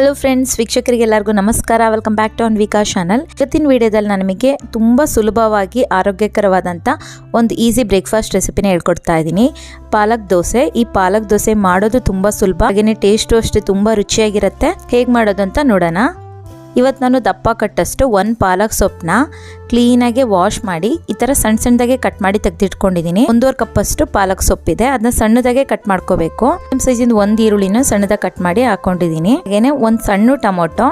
Hello friends ವೀಕ್ಷಕರಿಗೆಲ್ಲರಿಗೂ ನಮಸ್ಕಾರ. Welcome back to Anvika channel ಇವತ್ತಿನ ವಿಡಿಯೋದಲ್ಲಿ ನಾನು ನಿಮಗೆ ತುಂಬ ಸುಲಭವಾಗಿ ಆರೋಗ್ಯಕರವಾದಂಥ ಒಂದು ಈಸಿ ಬ್ರೇಕ್ಫಾಸ್ಟ್ ರೆಸಿಪಿನ ಹೇಳ್ಕೊಡ್ತಾ ಇದ್ದೀನಿ. ಪಾಲಕ್ ದೋಸೆ. ಈ ಪಾಲಕ್ ದೋಸೆ ಮಾಡೋದು ತುಂಬ ಸುಲಭ. ಹಾಗೆಯೇ ಟೇಸ್ಟು ಅಷ್ಟೇ ತುಂಬ ರುಚಿಯಾಗಿರುತ್ತೆ. ಹೇಗೆ ಮಾಡೋದು ಅಂತ ನೋಡೋಣ. ಇವತ್ತು ನಾನು ದಪ್ಪ ಕಟ್ಟಷ್ಟು ಒಂದು ಪಾಲಕ್ ಸೊಪ್ಪನ್ನ ಕ್ಲೀನಾಗಿ ವಾಶ್ ಮಾಡಿ, ಈ ಥರ ಸಣ್ಣ ಸಣ್ಣದಾಗೆ ಕಟ್ ಮಾಡಿ ತೆಗೆದಿಟ್ಕೊಂಡಿದ್ದೀನಿ ಒಂದೂವರೆ ಕಪ್ಪಷ್ಟು ಪಾಲಕ್ ಸೊಪ್ಪಿದೆ. ಅದನ್ನ ಸಣ್ಣದಾಗೆ ಕಟ್ ಮಾಡ್ಕೋಬೇಕು. ನಮ್ಮ ಸೈಜಿಂದ ಒಂದು ಈರುಳ್ಳಿನ ಸಣ್ಣದಾಗಿ ಕಟ್ ಮಾಡಿ ಹಾಕೊಂಡಿದ್ದೀನಿ ಹಾಗೇನೆ ಒಂದು ಸಣ್ಣ ಟೊಮೊಟೊ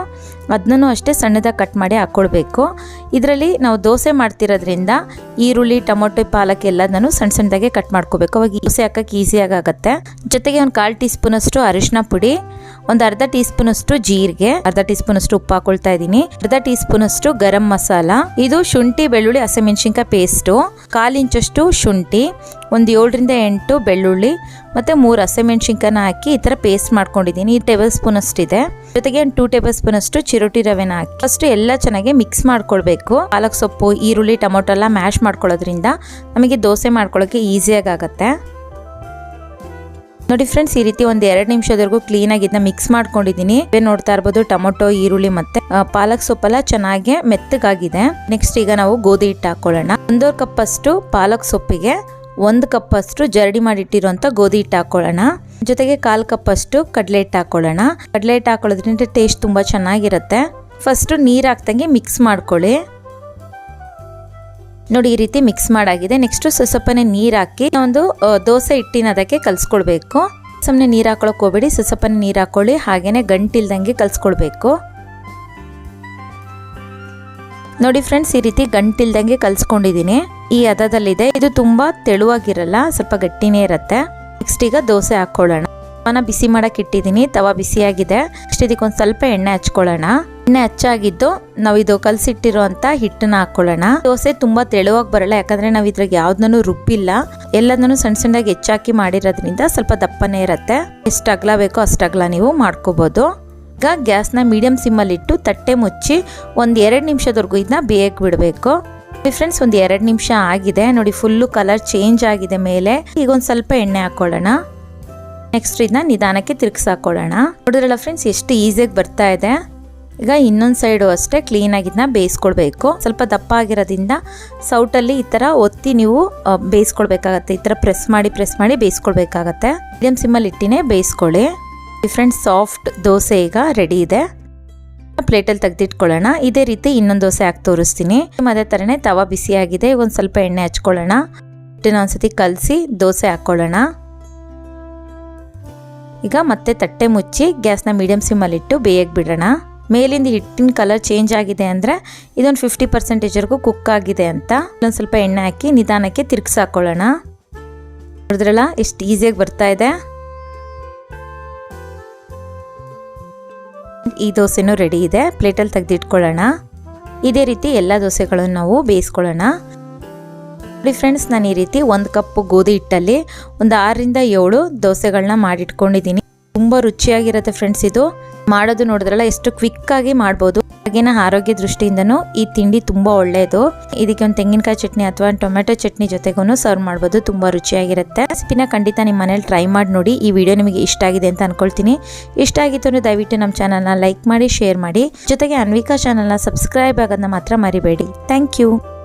ಅದನ್ನೂ ಅಷ್ಟೇ ಸಣ್ಣದಾಗಿ ಕಟ್ ಮಾಡಿ ಹಾಕ್ಕೊಳ್ಬೇಕು ಇದರಲ್ಲಿ ನಾವು ದೋಸೆ ಮಾಡ್ತಿರೋದ್ರಿಂದ ಈರುಳ್ಳಿ, ಟೊಮೊಟೊ, ಪಾಲಕ್ ಎಲ್ಲದನ್ನು ಸಣ್ಣ ಸಣ್ಣದಾಗೆ ಕಟ್ ಮಾಡ್ಕೋಬೇಕು. ಅವಾಗ ದೋಸೆ ಹಾಕಕ್ಕೆ ಈಸಿಯಾಗಿ ಜೊತೆಗೆ ಒಂದು ಕಾಲು ಟೀ ಸ್ಪೂನಷ್ಟು ಅರಿಶಿನ ಪುಡಿ ಒಂದು ಅರ್ಧ ಟೀ ಸ್ಪೂನ್ ಅಷ್ಟು ಜೀರಿಗೆ, ಅರ್ಧ ಟೀ ಸ್ಪೂನ್ ಅಷ್ಟು ಉಪ್ಪು ಹಾಕೊಳ್ತಾ ಇದ್ದೀನಿ. ಅರ್ಧ ಟೀ ಸ್ಪೂನ್ ಅಷ್ಟು ಗರಂ ಮಸಾಲ, ಇದು ಶುಂಠಿ, ಬೆಳ್ಳುಳ್ಳಿ, ಹಸಿಮೆಣಸಿನ್ಕಾಯಿ ಪೇಸ್ಟು ಕಾಲು ಇಂಚಷ್ಟು ಶುಂಠಿ, ಒಂದು ಏಳರಿಂದ ಎಂಟು ಬೆಳ್ಳುಳ್ಳಿ, ಮತ್ತೆ ಮೂರು ಹಸಿಮೆಣ್ಸಿನ್ಕಾಯನ್ನ ಹಾಕಿ ಈ ಥರ ಪೇಸ್ಟ್ ಮಾಡ್ಕೊಂಡಿದ್ದೀನಿ. ಈ ಟೇಬಲ್ ಸ್ಪೂನ್ ಅಷ್ಟಿದೆ ಜೊತೆಗೆ ಟೂ ಟೇಬಲ್ ಸ್ಪೂನ್ ಅಷ್ಟು ಚಿರೋಟಿ ರವೆನ ಹಾಕಿ ಫಸ್ಟ್ ಎಲ್ಲ ಚೆನ್ನಾಗಿ ಮಿಕ್ಸ್ ಮಾಡ್ಕೊಳ್ಬೇಕು. ಪಾಲಕ್ ಸೊಪ್ಪು, ಈರುಳ್ಳಿ, ಟೊಮೊಟೊ ಎಲ್ಲ ಮ್ಯಾಶ್ ಮಾಡ್ಕೊಳ್ಳೋದ್ರಿಂದ ನಮಗೆ ದೋಸೆ ಮಾಡ್ಕೊಳ್ಳೋಕ್ಕೆ ಈಸಿಯಾಗಿ ಆಗುತ್ತೆ. ನೋಡಿ ಫ್ರೆಂಡ್ಸ್ ಈ ರೀತಿ ಒಂದ್ ಎರಡು ನಿಮಿಷದವರೆಗೂ ಕ್ಲೀನಾಗಿ ಇದನ್ನ ಮಿಕ್ಸ್ ಮಾಡ್ಕೊಂಡಿದೀನಿ. ಇದೇ ನೋಡ್ತಾ ಇರ್ಬೋದು ಟೊಮೊಟೊ, ಈರುಳ್ಳಿ ಮತ್ತೆ ಪಾಲಕ್ ಸೊಪ್ಪೆಲ್ಲ ಚೆನ್ನಾಗಿ ಮೆತ್ತಗಾಗಿದೆ. ನೆಕ್ಸ್ಟ್ ಈಗ ನಾವು ಗೋಧಿ ಹಿಟ್ಟು ಹಾಕೊಳ್ಳೋಣ. ಒಂದೂವರೆ ಕಪ್ ಅಷ್ಟು ಪಾಲಕ್ ಸೊಪ್ಪಿಗೆ, ಒಂದು ಕಪ್ ಅಷ್ಟು ಜರಡಿ ಮಾಡಿಟ್ಟಿರುವಂತ ಗೋಧಿ ಹಿಟ್ಟು ಹಾಕೊಳ್ಳೋಣ. ಜೊತೆಗೆ ಕಾಲು ಕಪ್ ಅಷ್ಟು ಕಡಲೆ ಹಿಟ್ಟು ಹಾಕೊಳ್ಳೋಣ. ಕಡಲೆ ಹಿಟ್ಟು ಹಾಕೊಳ್ಳೋದ್ರಿಂದ ಟೇಸ್ಟ್ ತುಂಬಾ ಚೆನ್ನಾಗಿರುತ್ತೆ. ಫಸ್ಟ್ ನೀರ್ ಹಾಕ್ದಂಗೆ ಮಿಕ್ಸ್ ಮಾಡ್ಕೊಳ್ಳಿ. ನೋಡಿ ಈ ರೀತಿ ಮಿಕ್ಸ್ ಮಾಡಾಗಿದೆ. ನೆಕ್ಸ್ಟ್ ಸೊಸಪ್ಪನೆ ನೀರು ಹಾಕಿ ಒಂದು ದೋಸೆ ಹಿಟ್ಟಿನ ಅದಕ್ಕೆ ಕಲ್ಸ್ಕೊಳ್ಬೇಕು ಸುಮ್ಮನೆ ನೀರು ಹಾಕೊಳಕ್ಕೆ ಹೋಗ್ಬೇಡಿ. ಸ್ವಲ್ಪನೇ ನೀರು ಹಾಕೊಳ್ಳಿ. ಹಾಗೇನೆ ಗಂಟಿಲ್ದಂಗೆ ಕಲಿಸ್ಕೊಳ್ಬೇಕು ನೋಡಿ ಫ್ರೆಂಡ್ಸ್ ಈ ರೀತಿ ಗಂಟಿಲ್ದಂಗೆ ಕಲ್ಸ್ಕೊಂಡಿದ್ದೀನಿ ಈ ಹದದಲ್ಲಿದೆ. ಇದು ತುಂಬಾ ತೆಳುವಾಗಿರಲ್ಲ, ಸ್ವಲ್ಪ ಗಟ್ಟಿನೇ ಇರುತ್ತೆ. ನೆಕ್ಸ್ಟ್ ಈಗ ದೋಸೆ ಹಾಕೊಳ್ಳೋಣ. ತವಾನ ಬಿಸಿ ಮಾಡಕ್ ಇಟ್ಟಿದ್ದೀನಿ ತವಾ ಬಿಸಿಯಾಗಿದೆ. ನೆಕ್ಸ್ಟ್ ಇದಕ್ಕೊಂದು ಸ್ವಲ್ಪ ಎಣ್ಣೆ ಹಚ್ಕೊಳ್ಳೋಣ. ಎಣ್ಣೆ ಹಚ್ಚಾಗಿದ್ದು ನಾವು ಇದು ಕಲ್ಸಿಟ್ಟಿರುವಂತ ಹಿಟ್ಟನ್ನ ಹಾಕೊಳ್ಳೋಣ. ದೋಸೆ ತುಂಬಾ ತೆಳುವಾಗಿ ಬರಲ್ಲ, ಯಾಕಂದ್ರೆ ನಾವು ಇದ್ರಾಗ ಯಾವ್ದನ್ನು ರುಬ್ಬಿಲ್ಲ. ಎಲ್ಲದನ್ನು ಸಣ್ಣ ಸಣ್ಣದಾಗಿ ಹೆಚ್ಚಾಕಿ ಮಾಡಿರೋದ್ರಿಂದ ಸ್ವಲ್ಪ ದಪ್ಪನೇ ಇರುತ್ತೆ. ಎಷ್ಟು ಅಗ್ಲ ಬೇಕೋ ಅಷ್ಟು ಅಗಲ ನೀವು ಮಾಡ್ಕೋಬಹುದು ಈಗ ಗ್ಯಾಸ್ನ ಮೀಡಿಯಂ ಸಿಮ್ಮಲ್ಲಿ ಇಟ್ಟು ತಟ್ಟೆ ಮುಚ್ಚಿ ಒಂದು ಎರಡು ನಿಮಿಷದವರೆಗೂ ಇದನ್ನ ಬೇಯಕ್ಕೆ ಬಿಡಬೇಕು. ಫ್ರೆಂಡ್ಸ್, ಒಂದು ಎರಡು ನಿಮಿಷ ಆಗಿದೆ. ನೋಡಿ, ಫುಲ್ಲು ಕಲರ್ ಚೇಂಜ್ ಆಗಿದೆ ಮೇಲೆ. ಈಗ ಒಂದು ಸ್ವಲ್ಪ ಎಣ್ಣೆ ಹಾಕೊಳ್ಳೋಣ. ನೆಕ್ಸ್ಟ್ ಇದನ್ನ ನಿಧಾನಕ್ಕೆ ತಿರ್ಗಿಸಾಕೊಳ್ಳೋಣ ನೋಡಿದ್ರಲ್ಲ ಫ್ರೆಂಡ್ಸ್, ಎಷ್ಟು ಈಸಿಯಾಗಿ ಬರ್ತಾ ಇದೆ. ಈಗ ಇನ್ನೊಂದು ಸೈಡು ಅಷ್ಟೇ ಕ್ಲೀನಾಗಿ ಇದನ್ನ ಬೇಯಿಸ್ಕೊಳ್ಬೇಕು ಸ್ವಲ್ಪ ದಪ್ಪ ಆಗಿರೋದ್ರಿಂದ ಸೌಟಲ್ಲಿ ಈ ಥರ ಒತ್ತಿ ನೀವು ಬೇಯಿಸ್ಕೊಳ್ಬೇಕಾಗತ್ತೆ ಈ ಥರ ಪ್ರೆಸ್ ಮಾಡಿ ಪ್ರೆಸ್ ಮಾಡಿ ಬೇಯಿಸ್ಕೊಳ್ಬೇಕಾಗತ್ತೆ ಮೀಡಿಯಮ್ ಸಿಮ್ಮಲ್ಲಿ ಇಟ್ಟಿನೇ ಬೇಯಿಸ್ಕೊಳ್ಳಿ. ಡಿಫ್ರೆಂಟ್ ಸಾಫ್ಟ್ ದೋಸೆ ಈಗ ರೆಡಿ ಇದೆ. ಪ್ಲೇಟಲ್ಲಿ ತೆಗೆದಿಟ್ಕೊಳ್ಳೋಣ. ಇದೇ ರೀತಿ ಇನ್ನೊಂದು ದೋಸೆ ಹಾಕಿ ತೋರಿಸ್ತೀನಿ. ಅದೇ ಥರನೇ ತವಾ ಬಿಸಿಯಾಗಿದೆ ಒಂದು ಸ್ವಲ್ಪ ಎಣ್ಣೆ ಹಚ್ಕೊಳ್ಳೋಣ. ಹಿಟ್ಟನ್ನ ಒಂದ್ಸತಿ ಕಲಸಿ ದೋಸೆ ಹಾಕ್ಕೊಳ್ಳೋಣ. ಈಗ ಮತ್ತೆ ತಟ್ಟೆ ಮುಚ್ಚಿ ಗ್ಯಾಸ್ನ ಮೀಡಿಯಮ್ ಸಿಮ್ಮಲ್ಲಿಟ್ಟು ಬೇಯಕ್ಕೆ ಬಿಡೋಣ. ಮೇಲಿಂದ ಹಿಟ್ಟಿನ ಕಲರ್ ಚೇಂಜ್ ಆಗಿದೆ ಅಂದರೆ ಇದೊಂದು ಫಿಫ್ಟಿ ಪರ್ಸೆಂಟೇಜ್ವರೆಗೂ ಕುಕ್ ಆಗಿದೆ ಅಂತ. ಇಲ್ಲೊಂದು ಸ್ವಲ್ಪ ಎಣ್ಣೆ ಹಾಕಿ ನಿಧಾನಕ್ಕೆ ತಿರ್ಗಿಸಾಕೊಳ್ಳೋಣ ನೋಡಿದ್ರಲ್ಲ, ಎಷ್ಟು ಈಸಿಯಾಗಿ ಬರ್ತಾ ಇದೆ. ಈ ದೋಸೆನೂ ರೆಡಿ ಇದೆ. ಪ್ಲೇಟಲ್ಲಿ ತೆಗೆದಿಟ್ಕೊಳ್ಳೋಣ. ಇದೇ ರೀತಿ ಎಲ್ಲ ದೋಸೆಗಳನ್ನು ನಾವು ಬೇಯಿಸ್ಕೊಳ್ಳೋಣ. ನೋಡಿ ಫ್ರೆಂಡ್ಸ್ ನಾನು ಈ ರೀತಿ ಒಂದು ಕಪ್ ಗೋಧಿ ಹಿಟ್ಟಲ್ಲಿ ಒಂದು ಆರರಿಂದ ಏಳು ದೋಸೆಗಳನ್ನ ಮಾಡಿಟ್ಕೊಂಡಿದ್ದೀನಿ. ತುಂಬ ರುಚಿಯಾಗಿರುತ್ತೆ ಫ್ರೆಂಡ್ಸ್ ಇದು. ಮಾಡೋದು ನೋಡಿದ್ರಲ್ಲ ಎಷ್ಟು ಕ್ವಿಕ್ ಆಗಿ ಮಾಡ್ಬೋದು. ಹಾಗೇನ ಆರೋಗ್ಯ ದೃಷ್ಟಿಯಿಂದನೂ ಈ ತಿಂಡಿ ತುಂಬ ಒಳ್ಳೆಯದು. ಇದಕ್ಕೆ ಒಂದು ತೆಂಗಿನಕಾಯಿ ಚಟ್ನಿ ಅಥವಾ ಟೊಮೆಟೊ ಚಟ್ನಿ ಜೊತೆಗೂ ಸರ್ವ್ ಮಾಡ್ಬೋದು. ತುಂಬ ರುಚಿಯಾಗಿರುತ್ತೆ. ರೆಸಿಪಿನ ಖಂಡಿತ ನಿಮ್ಮ ಮನೇಲಿ ಟ್ರೈ ಮಾಡಿ ನೋಡಿ. ಈ ವಿಡಿಯೋ ನಿಮಗೆ ಇಷ್ಟ ಆಗಿದೆ ಅಂತ ಅನ್ಕೊಳ್ತೀನಿ. ಇಷ್ಟ ಆಗಿತ್ತು ಅಂದ್ರೆ ದಯವಿಟ್ಟು ನಮ್ಮ ಚಾನಲ್ನ ಲೈಕ್ ಮಾಡಿ ಶೇರ್ ಮಾಡಿ. ಜೊತೆಗೆ ಅನ್ವಿಕಾ ಚಾನಲ್ನ ಸಬ್ಸ್ಕ್ರೈಬ್ ಆಗೋದನ್ನ ಮಾತ್ರ ಮರಿಬೇಡಿ. Thank you